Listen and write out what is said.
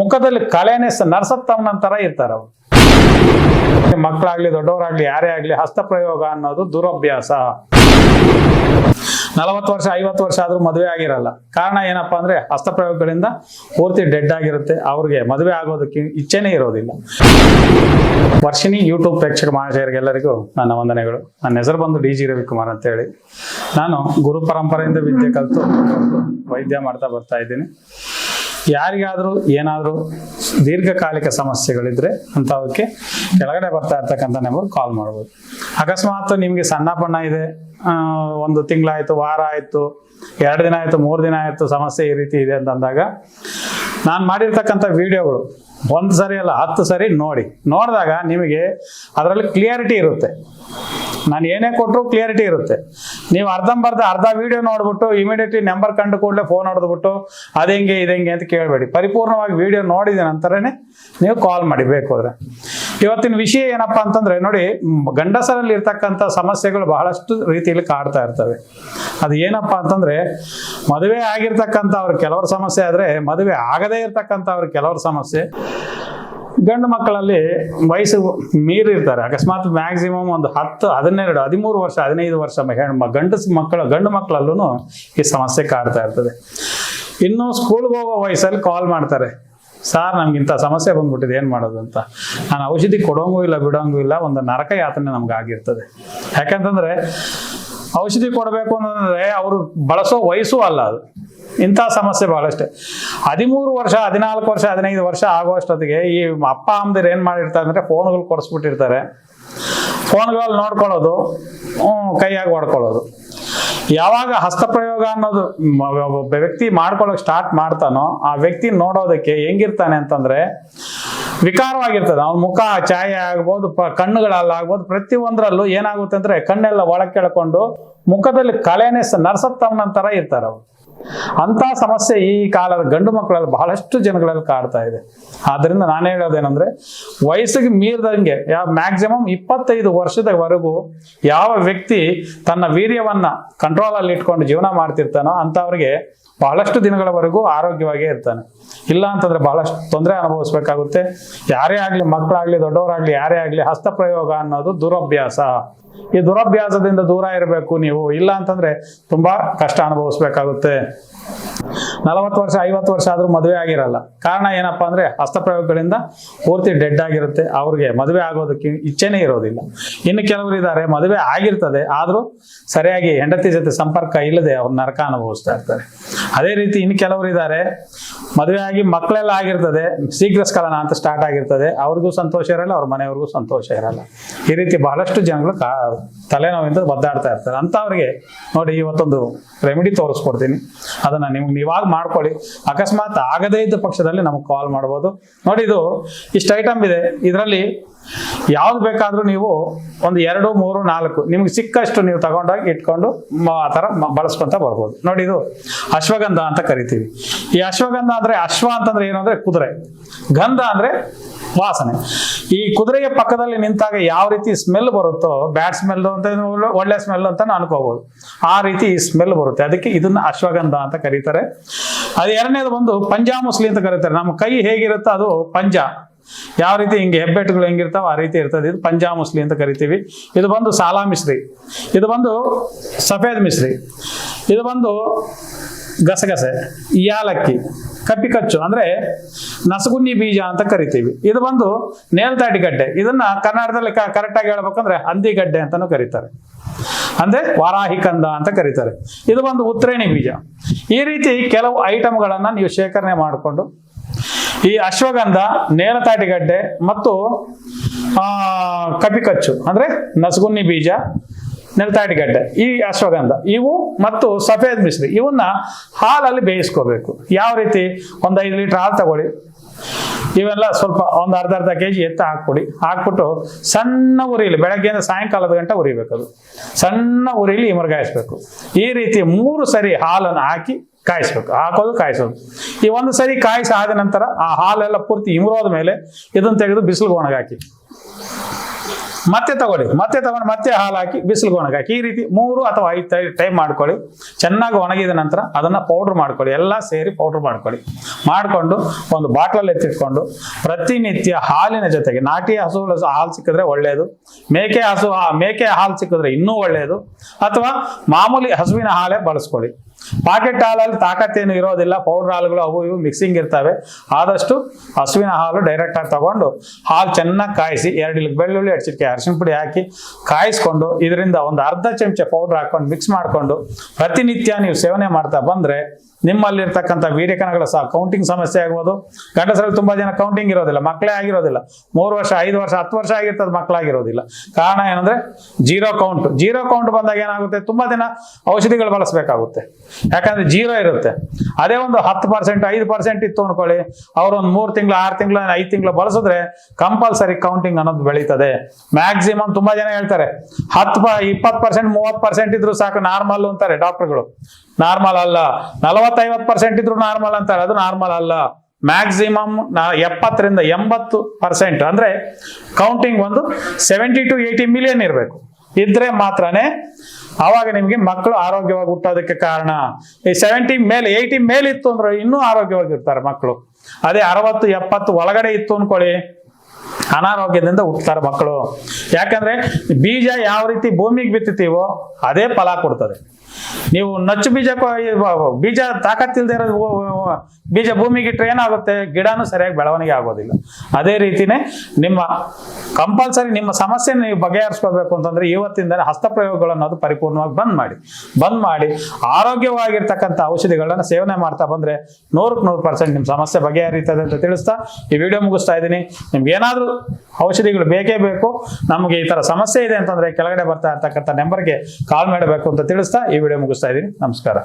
ಮುಖದಲ್ಲಿ ಕಳೆನೆ ನರಸತ್ತವನ ತರ ಇರ್ತಾರೆ ಅವರು. ಮಕ್ಕಳಾಗ್ಲಿ ದೊಡ್ಡವರಾಗ್ಲಿ, ಯಾರೇ ಆಗ್ಲಿ ಹಸ್ತಪ್ರಯೋಗ ಅನ್ನೋದು ದುರಭ್ಯಾಸ. ನಲವತ್ತು ವರ್ಷ, ಐವತ್ತು ವರ್ಷ ಆದ್ರೂ ಮದುವೆ ಆಗಿರಲ್ಲ. ಕಾರಣ ಏನಪ್ಪಾ ಅಂದ್ರೆ ಹಸ್ತಪ್ರಯೋಗಗಳಿಂದ ಪೂರ್ತಿ ಡೆಡ್ ಆಗಿರುತ್ತೆ ಅವ್ರಿಗೆ. ಮದುವೆ ಆಗೋದಕ್ಕೆ ಇಚ್ಛೆನೇ ಇರೋದಿಲ್ಲ. ವರ್ಷಿಣಿ ಯೂಟ್ಯೂಬ್ ಪ್ರೇಕ್ಷಕ ಮಹಾಶಯರಿಗೆಲ್ಲರಿಗೂ ನನ್ನ ವಂದನೆಗಳು. ನನ್ನ ಹೆಸರು ಬಂದು ಡಿ ಜಿ ರವಿಕುಮಾರ್ ಅಂತೇಳಿ. ನಾನು ಗುರು ಪರಂಪರೆಯಿಂದ ವಿದ್ಯೆ ಕಲಿತು ವೈದ್ಯ ಮಾಡ್ತಾ ಬರ್ತಾ ಇದ್ದೀನಿ. ಯಾರಿಗಾದರೂ ಏನಾದರೂ ದೀರ್ಘಕಾಲಿಕ ಸಮಸ್ಯೆಗಳಿದ್ರೆ ಅಂಥವಕ್ಕೆ ಕೆಳಗಡೆ ಬರ್ತಾ ಇರ್ತಕ್ಕಂಥ ನಂಬರ್ ಕಾಲ್ ಮಾಡ್ಬೋದು. ಅಕಸ್ಮಾತ್ ನಿಮಗೆ ಸಣ್ಣ ಪಣ್ಣ ಇದೆ ಒಂದು ತಿಂಗಳಾಯಿತು ವಾರ ಆಯಿತು ಎರಡು ದಿನ ಆಯಿತು, ಮೂರು ದಿನ ಆಯಿತು, ಸಮಸ್ಯೆ ಈ ರೀತಿ ಇದೆ ಅಂತ ಅಂದಾಗ ನಾನು ಮಾಡಿರ್ತಕ್ಕಂಥ ವಿಡಿಯೋಗಳು ಒಂದು ಸರಿ ಅಲ್ಲ, ಹತ್ತು ಸರಿ ನೋಡಿ. ನೋಡಿದಾಗ ನಿಮಗೆ ಅದರಲ್ಲಿ ಕ್ಲಿಯರಿಟಿ ಇರುತ್ತೆ. ನಾನು ಏನೇ ಕೊಟ್ಟರು ಕ್ಲಿಯರಿಟಿ ಇರುತ್ತೆ. ನೀವು ಅರ್ಧಂಬರ್ಧ ಅರ್ಧ ವಿಡಿಯೋ ನೋಡ್ಬಿಟ್ಟು ಇಮಿಡಿಯೇಟ್ಲಿ ನಂಬರ್ ಕಂಡು ಕೂಡಲೇ ಫೋನ್ ಹೊಡೆದ್ಬಿಟ್ಟು ಹೆಂಗೆ ಇದೆಂಗೆ ಅಂತ ಕೇಳಬೇಡಿ. ಪರಿಪೂರ್ಣವಾಗಿ ವಿಡಿಯೋ ನೋಡಿದ ನಂತರನೇ ನೀವು ಕಾಲ್ ಮಾಡಿ ಬೇಕಾದ್ರೆ ಇವತ್ತಿನ ವಿಷಯ ಏನಪ್ಪಾ ಅಂತಂದ್ರೆ, ನೋಡಿ, ಗಂಡಸರಲ್ಲಿ ಇರ್ತಕ್ಕಂಥ ಸಮಸ್ಯೆಗಳು ಬಹಳಷ್ಟು ರೀತಿಯಲ್ಲಿ ಕಾಡ್ತಾ ಇರ್ತವೆ. ಅದು ಏನಪ್ಪಾ ಅಂತಂದ್ರೆ, ಮದುವೆ ಆಗಿರ್ತಕ್ಕಂಥ ಅವ್ರ ಕೆಲವ್ರ ಸಮಸ್ಯೆ ಆದ್ರೆ ಮದುವೆ ಆಗದೇ ಇರ್ತಕ್ಕಂಥ ಅವ್ರ ಕೆಲವ್ರ ಸಮಸ್ಯೆ. ಗಂಡು ಮಕ್ಕಳಲ್ಲಿ ವಯಸ್ಸು ಮೀರಿರ್ತಾರೆ ಅಕಸ್ಮಾತ್ ಮ್ಯಾಕ್ಸಿಮಮ್ ಒಂದು ಹತ್ತು, ಹದಿನೆರಡು, ಹದಿಮೂರು ವರ್ಷ, ಹದಿನೈದು ವರ್ಷ ಮ- ಹೆಣ್ಣು ಮಕ್ಕಳ, ಗಂಡು ಮಕ್ಕಳಲ್ಲೂ ಈ ಸಮಸ್ಯೆ ಕಾಡ್ತಾ ಇರ್ತದೆ. ಇನ್ನು ಸ್ಕೂಲ್ಗೆ ಹೋಗೋ ವಯಸ್ಸಲ್ಲಿ ಕಾಲ್ ಮಾಡ್ತಾರೆ. ಸಾರ್ ನಮ್ಗಿಂತ ಸಮಸ್ಯೆ ಬಂದ್ಬಿಟ್ಟಿದೆ, ಏನು ಮಾಡೋದು ಅಂತ? ನಾನು ಔಷಧಿ ಕೊಡೋಂಗೂ ಇಲ್ಲ, ಬಿಡೋಂಗೂ ಇಲ್ಲ, ಒಂದು ನರಕ ಯಾತನೆ ನಮ್ಗೆ ಆಗಿರ್ತದೆ. ಯಾಕಂತಂದ್ರೆ ಔಷಧಿ ಕೊಡಬೇಕು ಅಂತಂದ್ರೆ ಅವರು ಬಳಸೋ ವಯಸ್ಸು ಅಲ್ಲ ಅದು. ಇಂಥ ಸಮಸ್ಯೆ ಬಹಳಷ್ಟೇ. ಹದಿಮೂರು ವರ್ಷ, ಹದಿನಾಲ್ಕು ವರ್ಷ, ಹದಿನೈದು ವರ್ಷ ಆಗುವಷ್ಟೊತ್ತಿಗೆ ಈ ಅಪ್ಪ ಅಮ್ಮದಿರು ಏನು ಮಾಡಿರ್ತಾರೆ ಅಂದರೆ ಫೋನ್ಗಳು ಕೊಡಿಸ್ಬಿಟ್ಟಿರ್ತಾರೆ. ಫೋನ್ಗಳಲ್ಲಿ ನೋಡ್ಕೊಳ್ಳೋದು ಕೈಯಾಗಿ ಹೊಡ್ಕೊಳ್ಳೋದು. ಯಾವಾಗ ಹಸ್ತಪ್ರಯೋಗ ಅನ್ನೋದು ಒಬ್ಬ ವ್ಯಕ್ತಿ ಮಾಡ್ಕೊಳ್ಳೋಕೆ ಸ್ಟಾರ್ಟ್ ಮಾಡ್ತಾನೋ, ಆ ವ್ಯಕ್ತಿ ನೋಡೋದಕ್ಕೆ ಹೆಂಗಿರ್ತಾನೆ ಅಂತಂದ್ರೆ ವಿಕಾರವಾಗಿರ್ತದೆ. ಅವ್ನ ಮುಖ ಛಾಯೆ ಆಗ್ಬೋದು, ಪ, ಕಣ್ಣುಗಳಲ್ಲಾಗ್ಬೋದು, ಪ್ರತಿಯೊಂದರಲ್ಲೂ ಏನಾಗುತ್ತೆ ಅಂದ್ರೆ ಕಣ್ಣೆಲ್ಲ ಒಳಗೆ ಕೆಳ್ಕೊಂಡು ಮುಖದಲ್ಲಿ ಕಲೆನೆ ನರಸತ್ತಮ್ಮನ ಥರ ಇರ್ತಾರೆ ಅವ್ರು. ಅಂತ ಸಮಸ್ಯೆ ಈ ಕಾಲದ ಗಂಡು ಮಕ್ಕಳಲ್ಲಿ ಬಹಳಷ್ಟು ಜನಗಳಲ್ಲಿ ಕಾಡ್ತಾ ಇದೆ. ಆದ್ರಿಂದ ನಾನು ಹೇಳೋದೇನಂದ್ರೆ, ವಯಸ್ಸಿಗೆ ಮೀರಿದಂಗೆ ಯಾವ ಮ್ಯಾಕ್ಸಿಮಮ್ ಇಪ್ಪತ್ತೈದು ವರ್ಷದವರೆಗೂ ಯಾವ ವ್ಯಕ್ತಿ ತನ್ನ ವೀರ್ಯವನ್ನ ಕಂಟ್ರೋಲ್ ಅಲ್ಲಿ ಇಟ್ಕೊಂಡು ಜೀವನ ಮಾಡ್ತಿರ್ತಾನೋ ಅಂಥವ್ರಿಗೆ ಬಹಳಷ್ಟು ದಿನಗಳವರೆಗೂ ಆರೋಗ್ಯವಾಗೇ ಇರ್ತಾನೆ. ಇಲ್ಲ ಅಂತಂದ್ರೆ ಬಹಳಷ್ಟು ತೊಂದರೆ ಅನುಭವಿಸ್ಬೇಕಾಗುತ್ತೆ. ಯಾರೇ ಆಗ್ಲಿ ಮಕ್ಕಳಾಗ್ಲಿ ದೊಡ್ಡವರಾಗ್ಲಿ, ಯಾರೇ ಆಗ್ಲಿ ಹಸ್ತಪ್ರಯೋಗ ಅನ್ನೋದು ದುರಭ್ಯಾಸ. ಈ ದುರಭ್ಯಾಸದಿಂದ ದೂರ ಇರಬೇಕು ನೀವು. ಇಲ್ಲ ಅಂತಂದ್ರೆ ತುಂಬಾ ಕಷ್ಟ ಅನುಭವಿಸ್ಬೇಕಾಗುತ್ತೆ. ನಲವತ್ತು ವರ್ಷ, ಐವತ್ತು ವರ್ಷ ಆದ್ರೂ ಮದುವೆ ಆಗಿರಲ್ಲ. ಕಾರಣ ಏನಪ್ಪಾ ಅಂದ್ರೆ ಹಸ್ತಪ್ರಯೋಗಗಳಿಂದ ಪೂರ್ತಿ ಡೆಡ್ ಆಗಿರುತ್ತೆ. ಅವ್ರಿಗೆ ಮದುವೆ ಆಗೋದಕ್ಕೆ ಇಚ್ಛೆನೇ ಇರೋದಿಲ್ಲ. ಇನ್ನು ಕೆಲವರು ಇದ್ದಾರೆ ಮದುವೆ ಆಗಿರ್ತದೆ, ಆದ್ರೂ ಸರಿಯಾಗಿ ಹೆಂಡತಿ ಜೊತೆ ಸಂಪರ್ಕ ಇಲ್ಲದೆ ಅವ್ರು ನರಕ ಅನುಭವಿಸ್ತಾ ಇರ್ತಾರೆ. ಅದೇ ರೀತಿ ಇನ್ನು ಕೆಲವರು ಇದ್ದಾರೆ ಮದುವೆ ಆಗಿ ಮಕ್ಕಳೆಲ್ಲ ಆಗಿರ್ತದೆ, ಶೀಘ್ರ ಸ್ಖಲನ ಅಂತ ಸ್ಟಾರ್ಟ್ ಆಗಿರ್ತದೆ. ಅವ್ರಿಗೂ ಸಂತೋಷ ಇರಲ್ಲ, ಅವ್ರ ಮನೆಯವ್ರಿಗೂ ಸಂತೋಷ ಇರಲ್ಲ. ಈ ರೀತಿ ಬಹಳಷ್ಟು ಜನಗಳು ಕಾ ತಲೆನೋವಿಂದ ಒದ್ದಾಡ್ತಾ ಇರ್ತಾರೆ. ಅಂಥವ್ರಿಗೆ ನೋಡಿ ಇವತ್ತೊಂದು ರೆಮಿಡಿ ತೋರಿಸ್ಕೊಡ್ತೀನಿ. ಅದನ್ನ ನಿಮ್ಗೆ ನೀವಾಗ ಮಾಡ್ಕೊಳ್ಳಿ. ಅಕಸ್ಮಾತ್ ಆಗದೇ ಇದ್ದ ಪಕ್ಷದಲ್ಲಿ ನಮಗೆ ಕಾಲ್ ಮಾಡ್ಬೋದು. ನೋಡಿ ಇದು ಇಷ್ಟು ಐಟಮ್ ಇದೆ. ಇದರಲ್ಲಿ ಯಾವ್ದು ಬೇಕಾದ್ರೂ ನೀವು ಒಂದು ಎರಡು, ಮೂರು, ನಾಲ್ಕು ನಿಮ್ಗೆ ಸಿಕ್ಕಷ್ಟು ನೀವು ತಗೊಂಡೋಗಿ ಇಟ್ಕೊಂಡು ಆ ಥರ ಬಳಸ್ಕೊಂತ ಬರ್ಬೋದು. ನೋಡಿ ಇದು ಅಶ್ವಗಂಧ ಅಂತ ಕರಿತೀವಿ. ಈ ಅಶ್ವಗಂಧ ಅಂದ್ರೆ ಅಶ್ವ ಅಂತಂದ್ರೆ ಏನು ಕುದುರೆ. ಗಂಧ ಅಂದ್ರೆ ವಾಸನೆ. ಈ ಕುದುರೆಯ ಪಕ್ಕದಲ್ಲಿ ನಿಂತಾಗ ಯಾವ ರೀತಿ ಸ್ಮೆಲ್ ಬರುತ್ತೋ ಬ್ಯಾಡ್ ಸ್ಮೆಲ್ ಅಂತ ಒಳ್ಳೆ- ಸ್ಮೆಲ್ ಅಂತ ಅನ್ಕೋಬಹುದು ಆ ರೀತಿ ಸ್ಮೆಲ್ ಬರುತ್ತೆ. ಅದಕ್ಕೆ ಇದನ್ನ ಅಶ್ವಗಂಧ ಅಂತ ಕರೀತಾರೆ. ಅದು ಎರಡನೇದು ಬಂದು ಪಂಜಾಮುಸ್ಲಿ ಅಂತ ಕರೀತಾರೆ. ನಮ್ಮ ಕೈ ಹೇಗಿರುತ್ತೋ ಅದು ಪಂಜ. ಯಾವ ರೀತಿ ಹಿಂಗೆ ಹೆಬ್ಬೆಟ್ಟುಗಳು ಹೆಂಗಿರ್ತಾವ ಆ ರೀತಿ ಇರ್ತದೆ. ಇದು ಪಂಜಾ ಮುಸ್ಲಿ ಅಂತ ಕರಿತೀವಿ. ಇದು ಬಂದು ಸಾಲಾ ಮಿಶ್ರಿ. ಇದು ಬಂದು ಸಫೇದ್ ಮಿಶ್ರಿ. ಇದು ಬಂದು ಗಸಗಸೆ ಯಾಲಕ್ಕಿ. ಕಪ್ಪಿ ಕಚ್ಚು ಅಂದ್ರೆ ನಸಗುನ್ನಿ ಬೀಜ ಅಂತ ಕರಿತೀವಿ. ಇದು ಬಂದು ನೇಲ್ತಾಟಿ ಗಡ್ಡೆ. ಇದನ್ನ ಕನ್ನಡದಲ್ಲಿ ಕರೆಕ್ಟ್ ಆಗಿ ಹೇಳ್ಬೇಕಂದ್ರೆ ಹಂದಿ ಗಡ್ಡೆ ಅಂತಾನು ಕರೀತಾರೆ. ಅಂದ್ರೆ ವಾರಾಹಿ ಕಂದ ಅಂತ ಕರೀತಾರೆ. ಇದು ಒಂದು ಉತ್ತರಣಿ ಬೀಜ. ಈ ರೀತಿ ಕೆಲವು ಐಟಮ್ಗಳನ್ನ ನೀವು ಶೇಖರಣೆ ಮಾಡಿಕೊಂಡು ಈ ಅಶ್ವಗಂಧ ನೇಲತಾಟಿಗಡ್ಡೆ ಮತ್ತು ಆ, ಕಪಿಕಚ್ಚು ಅಂದ್ರೆ ನಸಗುನ್ನಿ ಬೀಜ ನೆಲತಾಟಿಗಡ್ಡೆ ಈ ಅಶ್ವಗಂಧ, ಇವು ಮತ್ತು ಸಫೇದ್ ಮಿಶ್ರಿ, ಇವನ್ನ ಹಾಲಲ್ಲಿ ಬೇಯಿಸ್ಕೋಬೇಕು. ಯಾವ ರೀತಿ? ಒಂದು ಐದು ಲೀಟರ್ ಹಾಲು ತಗೊಳ್ಳಿ. ಇವೆಲ್ಲ ಸ್ವಲ್ಪ ಒಂದು ಅರ್ಧ ಅರ್ಧ ಕೆ ಜಿ ಎತ್ತ ಹಾಕ್ಬಿಡಿ ಹಾಕ್ಬಿಟ್ಟು ಸಣ್ಣ ಉರಿಲಿ, ಬೆಳಗ್ಗೆಯಿಂದ ಸಾಯಂಕಾಲದ ಗಂಟೆ ಅದು. ಸಣ್ಣ ಉರಿಲಿ ಇಮರ್ಗಾಯಿಸ್ಬೇಕು ಈ ರೀತಿ ಮೂರು ಸರಿ ಹಾಲನ್ನು ಹಾಕಿ ಕಾಯಿಸ್ಬೇಕು. ಹಾಕೋದು ಕಾಯಿಸೋದು. ಈ ಒಂದು ಸರಿ ಕಾಯಿಸಿ ಆದ ನಂತರ ಆ ಹಾಲೆಲ್ಲ ಪೂರ್ತಿ ಇಮರೋದ ಮೇಲೆ ಇದನ್ನು ತೆಗೆದು ಬಿಸಿಲು ಒಣಗಾಕಿ. ಮತ್ತೆ ತಗೊಳ್ಳಿ, ಮತ್ತೆ ತಗೊಂಡು ಮತ್ತೆ ಹಾಲು ಹಾಕಿ, ಬಿಸಿಲಿಗೆ ಒಣಗಾಕಿ, ಈ ರೀತಿ ಮೂರು ಅಥವಾ ಐದು ಟೈಮ್ ಮಾಡ್ಕೊಳ್ಳಿ. ಚೆನ್ನಾಗಿ ಒಣಗಿದ ನಂತರ ಅದನ್ನ ಪೌಡ್ರ್ ಮಾಡ್ಕೊಳ್ಳಿ, ಎಲ್ಲ ಸೇರಿ ಪೌಡ್ರ್ ಮಾಡ್ಕೊಳ್ಳಿ. ಮಾಡಿಕೊಂಡು ಒಂದು ಬಾಟ್ಲಲ್ಲಿ ಎತ್ತಿಟ್ಕೊಂಡು ಪ್ರತಿನಿತ್ಯ ಹಾಲಿನ ಜೊತೆಗೆ, ನಾಟಿ ಹಸು ಹಾಲು ಸಿಕ್ಕಿದ್ರೆ ಒಳ್ಳೆಯದು ಮೇಕೆ ಹಸು ಮೇಕೆ ಹಾಲು ಸಿಕ್ಕಿದ್ರೆ ಇನ್ನೂ ಒಳ್ಳೆಯದು ಅಥವಾ ಮಾಮೂಲಿ ಹಸುವಿನ ಹಾಲೇ ಬಳಸ್ಕೊಳ್ಳಿ. ಪಾಕೆಟ್ ಹಾಲಲ್ಲಿ ತಾಕತ್ತೇನು ಇರೋದಿಲ್ಲ. ಪೌಡರ್ ಹಾಲುಗಳು ಅವು ಇವು ಮಿಕ್ಸಿಂಗ್ ಇರ್ತವೆ. ಆದಷ್ಟು ಹಸುವಿನ ಹಾಲು ಡೈರೆಕ್ಟ್ ಆಗಿ ತಗೊಂಡು ಹಾಲು ಚೆನ್ನಾಗಿ ಕಾಯಿಸಿ ಎರಡು ಇಲ್ಲಿ ಬೆಳ್ಳುಳ್ಳಿ, ಎರಡು ಚಿಟಿಕೆ ಅರಿಶಿನ ಪುಡಿ ಹಾಕಿ ಕಾಯಿಸ್ಕೊಂಡು ಇದರಿಂದ ಒಂದು ಅರ್ಧ ಚಮಚ ಪೌಡರ್ ಹಾಕೊಂಡು ಮಿಕ್ಸ್ ಮಾಡಿಕೊಂಡು ಪ್ರತಿನಿತ್ಯ ನೀವು ಸೇವನೆ ಮಾಡ್ತಾ ಬಂದರೆ ನಿಮ್ಮಲ್ಲಿರ್ತಕ್ಕಂಥ ವೀರ್ಯಕಣಗಳ ಸಹ ಕೌಂಟಿಂಗ್ ಸಮಸ್ಯೆ ಆಗ್ಬೋದು. ಗಂಡಸರಲ್ಲಿ ತುಂಬ ಜನ ಕೌಂಟಿಂಗ್ ಇರೋದಿಲ್ಲ. ಮಕ್ಕಳೇ ಆಗಿರೋದಿಲ್ಲ. ಮೂರು ವರ್ಷ, ಐದು ವರ್ಷ, ಹತ್ತು ವರ್ಷ ಆಗಿರ್ತದೆ ಮಕ್ಕಳಾಗಿರೋದಿಲ್ಲ. ಕಾರಣ ಏನಂದ್ರೆ ಜೀರೋ ಕೌಂಟ್ ಜೀರೋ ಕೌಂಟ್ ಬಂದಾಗ ಏನಾಗುತ್ತೆ? ತುಂಬ ದಿನ ಔಷಧಿಗಳು ಬಳಸಬೇಕಾಗುತ್ತೆ. ಯಾಕಂದ್ರೆ ಜೀರೋ ಇರುತ್ತೆ. ಅದೇ ಒಂದು ಹತ್ತು ಪರ್ಸೆಂಟ್ ಐದು ಪರ್ಸೆಂಟ್ ಇತ್ತು ಅನ್ಕೊಳ್ಳಿ. ಅವ್ರು ಒಂದು ಮೂರು ತಿಂಗಳು, ಆರು ತಿಂಗಳು ಐದು ತಿಂಗಳು ಬಳಸಿದ್ರೆ ಕಂಪಲ್ಸರಿ ಕೌಂಟಿಂಗ್ ಅನ್ನೋದು ಬೆಳೀತದೆ. ಮ್ಯಾಕ್ಸಿಮಮ್ ತುಂಬಾ ಜನ ಹೇಳ್ತಾರೆ, ಹತ್ತು ಪ, ಇಪ್ಪತ್ತು ಪರ್ಸೆಂಟ್ ಮೂವತ್ತು ಪರ್ಸೆಂಟ್ ಇದ್ರು ಸಾಕು ನಾರ್ಮಲ್ ಅಂತಾರೆ ಡಾಕ್ಟರ್ಗಳು ನಾರ್ಮಲ್ ಅಲ್ಲ. ನಲವತ್ತೈವತ್ತು ಪರ್ಸೆಂಟ್ ಇದ್ರು ನಾರ್ಮಲ್ ಅಂತಾರೆ. ಅದು ನಾರ್ಮಲ್ ಅಲ್ಲ. ಮ್ಯಾಕ್ಸಿಮಮ್ ಎಪ್ಪತ್ತರಿಂದ ಎಂಬತ್ತು ಪರ್ಸೆಂಟ್ ಅಂದ್ರೆ ಕೌಂಟಿಂಗ್ ಒಂದು ಸೆವೆಂಟಿ ಟು ಏಯ್ಟಿ ಮಿಲಿಯನ್ ಇರಬೇಕು. ಇದ್ರೆ ಮಾತ್ರನೇ ಆವಾಗ ನಿಮಗೆ ಮಕ್ಕಳು ಆರೋಗ್ಯವಾಗಿ ಹುಟ್ಟೋದಕ್ಕೆ ಕಾರಣ. ಈ ಸೆವೆಂಟಿ ಮೇಲೆ ಏಯ್ಟಿ ಮೇಲೆ ಇತ್ತು ಅಂದ್ರೆ ಇನ್ನೂ ಆರೋಗ್ಯವಾಗಿರ್ತಾರೆ ಮಕ್ಕಳು. ಅದೇ ಅರವತ್ತು, ಎಪ್ಪತ್ತು ಒಳಗಡೆ ಇತ್ತು ಅನ್ಕೊಳ್ಳಿ. ಅನಾರೋಗ್ಯದಿಂದ ಹುಟ್ಟುತ್ತಾರೆ ಮಕ್ಕಳು. ಯಾಕಂದ್ರೆ ಬೀಜ ಯಾವ ರೀತಿ ಭೂಮಿಗೆ ಬಿತ್ತುತ್ತೀವೋ ಅದೇ ಫಲ ಕೊಡ್ತದೆ. ನೀವು ನಚ್ಚು ಬೀಜ ಕೊ- ಬೀಜ ತಾಕತ್ತಿಲ್ದೇ ಇರೋದು ಬೀಜ ಭೂಮಿಗೆ ಇಟ್ಟರೆ ಏನಾಗುತ್ತೆ? ಗಿಡನೂ ಸರಿಯಾಗಿ ಬೆಳವಣಿಗೆ ಆಗೋದಿಲ್ಲ. ಅದೇ ರೀತಿನೇ ನಿಮ್ಮ ಕಂಪಲ್ಸರಿ ನಿಮ್ಮ ಸಮಸ್ಯೆ ನೀವು ಬಗೆಹರಿಸ್ಕೋಬೇಕು ಅಂತಂದ್ರೆ ಇವತ್ತಿಂದಲೇ ಹಸ್ತಪ್ರಯೋಗಗಳನ್ನು ಅದು ಪರಿಪೂರ್ಣವಾಗಿ ಬಂದ್ ಮಾಡಿ. ಬಂದ್ ಮಾಡಿ ಆರೋಗ್ಯವಾಗಿರ್ತಕ್ಕಂಥ ಔಷಧಿಗಳನ್ನ ಸೇವನೆ ಮಾಡ್ತಾ ಬಂದ್ರೆ ನೂರಕ್ಕೆ ನೂರು ಪರ್ಸೆಂಟ್ ನಿಮ್ಮ ಸಮಸ್ಯೆ ಬಗೆಹರಿತದೆ ಅಂತ ತಿಳಿಸ್ತಾ ಈ ವಿಡಿಯೋ ಮುಗಿಸ್ತಾ ಇದ್ದೀನಿ. ನಿಮ್ಗೆ ಏನಾದರೂ ಔಷಧಿಗಳು ಬೇಕೇ ಬೇಕು, ನಮಗೆ ಈ ತರ ಸಮಸ್ಯೆ ಇದೆ ಅಂತಂದ್ರೆ ಕೆಳಗಡೆ ಬರ್ತಾ ಇರ್ತಕ್ಕಂಥ ನಂಬರ್ಗೆ ಕಾಲ್ ಮಾಡಬೇಕು ಅಂತ ತಿಳಿಸ್ತಾ ಈ ವಿಡಿಯೋ ಮುಗಿಸ್ತಾ ಇದ್ದೀನಿ. ನಮಸ್ಕಾರ.